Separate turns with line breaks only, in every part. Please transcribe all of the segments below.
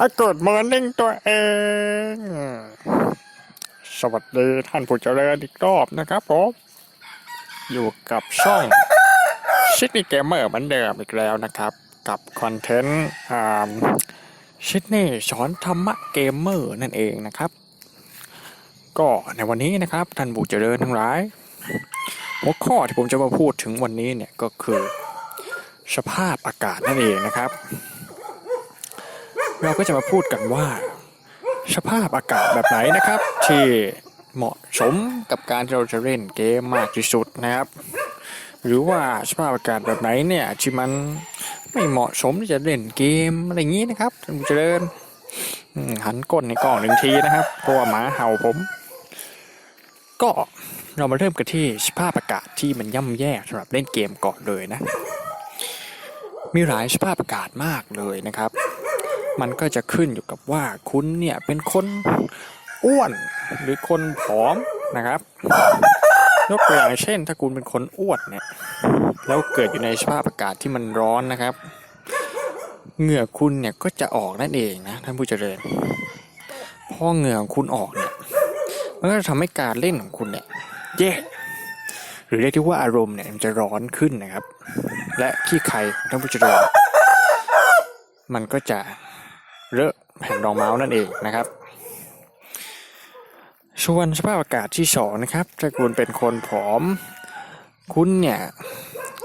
อากดมอร์นิ่งตัวเอง สวัสดีท่านผู้เจริญอีกรอบนะครับผม อยู่กับช่องชิดนี่เกมเมอร์เหมือนเดิมอีกแล้วนะครับ กับคอนเทนต์ชิดนี่สอนธรรมะเกมเมอร์นั่นเองนะครับ ก็ในวันนี้นะครับท่านผู้เจริญทั้งหลาย หัวข้อที่ผมจะมาพูดถึงวันนี้เนี่ยก็คือ สภาพอากาศนั่นเองนะครับ เราก็จะมาพูดกันว่า สภาพอากาศแบบไหนนะครับ ที่เหมาะสมกับการที่เราจะเล่นเกมมากที่สุดนะครับ หรือว่าสภาพอากาศแบบไหนเนี่ยที่มันไม่เหมาะสมที่จะเล่นเกมอะไรอย่างนี้นะครับท่านผู้เจริญอืมหันก้นในกล่องหนึ่งทีนะครับเพราะว่าหมาเห่าผม ก็เรามาเริ่มกันที่สภาพอากาศที่มันย่ำแย่สำหรับเล่นเกมก่อนเลยนะ มีหลายสภาพอากาศมากเลยนะครับ มันก็จะขึ้นอยู่กับว่าคุณเนี่ยเป็นคนอ้วนหรือคนผอมนะครับยกตัวอย่างเช่น ถ้าคุณเป็นคนอ้วนเนี่ยแล้วเกิดอยู่ในสภาพอากาศที่มันร้อนนะครับ เหงื่อคุณเนี่ยก็จะออกนั่นเองนะท่านผู้เจริญพอเหงื่อของคุณออกเนี่ยมันก็จะทำให้การเล่นของคุณเนี่ยแย่หรือเรียกที่ว่าอารมณ์เนี่ยมันจะร้อนขึ้นนะครับ และขี้ใครของท่านผู้เจริญมันก็จะ เลอะแผ่นรองเมาส์นั่นเองนะครับส่วนสภาพอากาศที่สองนะครับถ้าคุณเป็นคนผอม คุณเนี่ย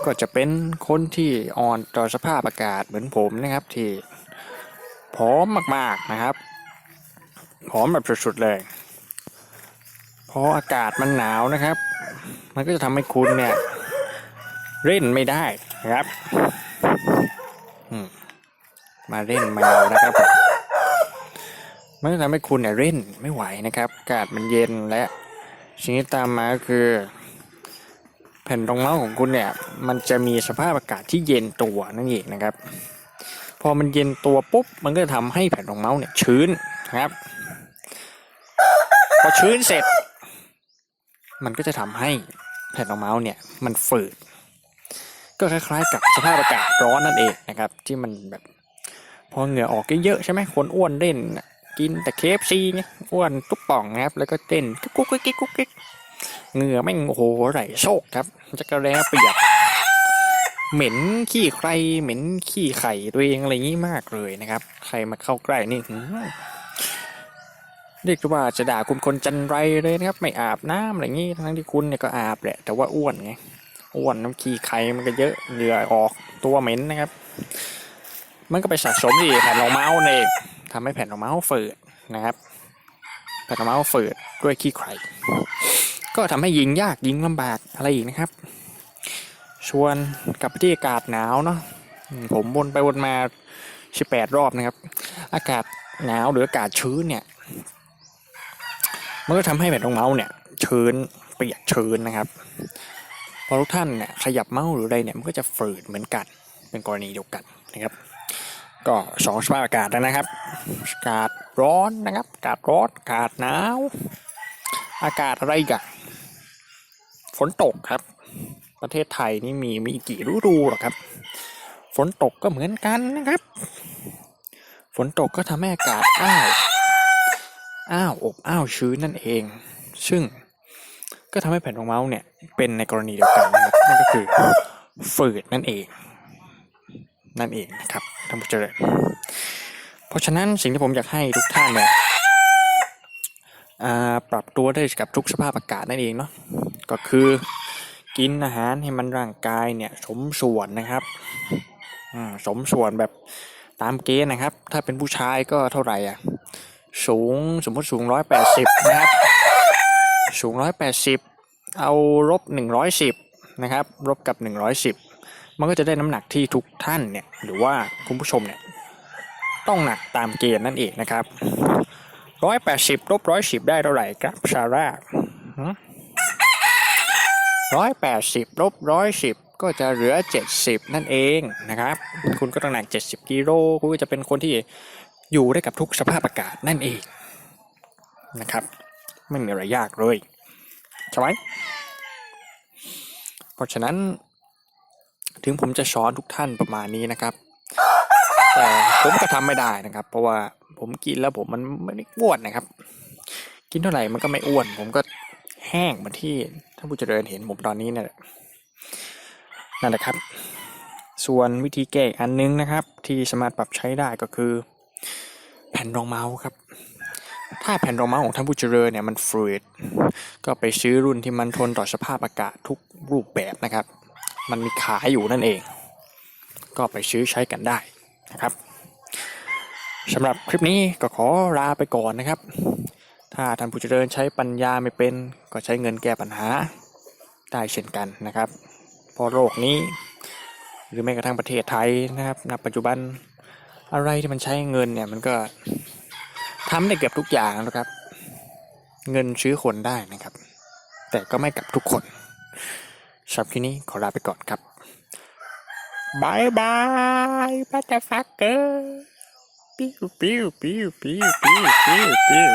ก็จะเป็นคนที่อ่อนต่อสภาพอากาศเหมือนผมนะครับที่ผอมมากๆนะครับผอมแบบสุดๆเลยพออากาศมันหนาวนะครับ มันก็จะทำให้คุณเนี่ยเล่นไม่ได้นะครับ มาเล่นแมวนะครับผมมันก็ทำให้คุณเนี่ยเล่นไม่ไหวนะครับอากาศมันเย็นและสิ่งที่ตามมาก็คือ แผ่นรองเมาส์ของคุณเนี่ย มันจะมีสภาพอากาศที่เย็นตัวนั่นเองนะครับ พอมันเย็นตัวปุ๊บมันก็จะทำให้แผ่นรองเมาส์เนี่ยชื้นครับ พอชื้นเสร็จ มันก็จะทำให้แผ่นรองเมาส์เนี่ยมันฝืดก็คล้ายๆกับสภาพอากาศร้อนนั่นเองนะครับ ที่มันแบบ พอเหงื่อออกเยอะๆใช่ไหมคนอ้วนเล่นกินแต่เคฟซีไงอ้วนตุ๊บป่องนะครับ แล้วก็เต้นกุ๊กกุ๊กกิ๊กกุ๊กกิ๊กเหงื่อแม่งโอ้โหไหลโชกครับจะกระแรเปียกเหม็นขี้ใครเหม็นขี้ไข่ตัวเองอะไรอย่างนี้มากเลยนะครับ ใครมาเข้าใกล้นี่เรียกว่าจะด่าคุณคนจันไรเลยนะครับ ไม่อาบน้ำอะไรอย่างนี้ทั้งที่คุณเนี่ยก็อาบแหละ แต่ว่าอ้วนไงอ้วนน้ำขี้ไข่มันก็เยอะเหงื่อออกตัวเหม็นนะครับ มันก็ไปสะสมที่แผ่นรองเมาส์เองทำให้แผ่นรองเมาส์ฝืดนะครับ แผ่นรองเมาส์ฝืดด้วยขี้ไครก็ทำให้ยิงยากยิงลำบากอะไรอีกนะครับ ชวนกับที่อากาศหนาวเนาะผมวนไปวนมา 18 รอบนะครับ อากาศหนาวหรืออากาศชื้นเนี่ยมันก็ทำให้แผ่นรองเมาส์เนี่ยชื้นเปียกชื้นนะครับ พอทุกท่านเนี่ยขยับเมาส์หรืออะไรเนี่ยมันก็จะฝืดเหมือนกัน เป็นกรณีเดียวกันนะครับ ก็สองสภาพอากาศนะครับ อากาศร้อนนะครับ อากาศร้อน อากาศหนาว อากาศอะไรกันฝนตกครับ ประเทศไทยนี่มีมีกี่ฤดูหรอครับ ฝนตกก็เหมือนกันนะครับ ฝนตกก็ทำให้อากาศอ้าวอ้าวอบอ้าวชื้นนั่นเอง ซึ่งก็ทำให้แผ่นรองเมาส์เนี่ยเป็นในกรณีเดียวกันนะครับนั่นก็คือฝืดนั่นเอง นั่นเองนะครับท่านผู้เจริญเพราะฉะนั้นสิ่งที่ผมอยากให้ทุกท่านเนี่ยปรับตัวได้กับทุกสภาพอากาศนั่นเองเนาะก็คือกินอาหารให้มันร่างกายเนี่ยสมส่วนนะครับสมส่วนแบบตามเกณฑ์นะครับ ถ้าเป็นผู้ชายก็เท่าไหร่อะสูงสมมติสูงร้อยแปดสิบนะครับ สูงร้อยแปดสิบเอาลบหนึ่งร้อยสิบนะครับลบกับหนึ่งร้อยสิบ มันก็จะได้น้ำหนักที่ทุกท่านเนี่ยหรือว่าคุณผู้ชมเนี่ยต้องหนักตามเกณฑ์นั่นเองนะครับร้อยแปดสิบลบร้อยสิบได้เท่าไหร่ครับซาร่าร้อยแปดสิบลบร้อยสิบก็จะเหลือเจ็ดสิบนั่นเองนะครับ คุณก็ต้องหนักเจ็ดสิบกิโลคุณก็จะเป็นคนที่อยู่ได้กับทุกสภาพอากาศนั่นเองนะครับ ไม่มีอะไรยากเลยใช่ไหมเพราะฉะนั้น ถึงผมจะสอนทุกท่านประมาณนี้นะครับ แต่ผมก็ทำไม่ได้นะครับ เพราะว่าผมกินแล้วผมมันไม่ได้อ้วนนะครับ กินเท่าไหร่มันก็ไม่อ้วน ผมก็แห้งเหมือนที่ท่านผู้เจริญเห็นผมตอนนี้เนี่ยแหละนั่นแหละครับ ส่วนวิธีแก้อันนึงนะครับ ที่สามารถปรับใช้ได้ก็คือ แผ่นรองเมาส์ครับ ถ้าแผ่นรองเมาส์ของท่านผู้เจริญเนี่ยมันฝืดก็ไปซื้อรุ่นที่มันทนต่อสภาพอากาศทุกรูปแบบนะครับ มันมีขายอยู่นั่นเอง ก็ไปซื้อใช้กันได้นะครับสำหรับคลิปนี้ก็ขอลาไปก่อนนะครับ ถ้าท่านผู้เจริญใช้ปัญญาไม่เป็น ก็ใช้เงินแก้ปัญหาได้เช่นกันนะครับเพราะโลกนี้ หรือแม้กระทั่งประเทศไทยนะครับณปัจจุบันอะไรที่มันใช้เงินเนี่ยมันก็ทำได้เกือบทุกอย่างนะครับ เงินซื้อคนได้นะครับ แต่ก็ไม่กับทุกคน สำหรับคลิปนี้ขอลาไปก่อนครับบายบายบัตเตอร์ฟักเกอร์ปิวปิ้วปิ้วปิ้วปิ้วปิ้วปิ้ว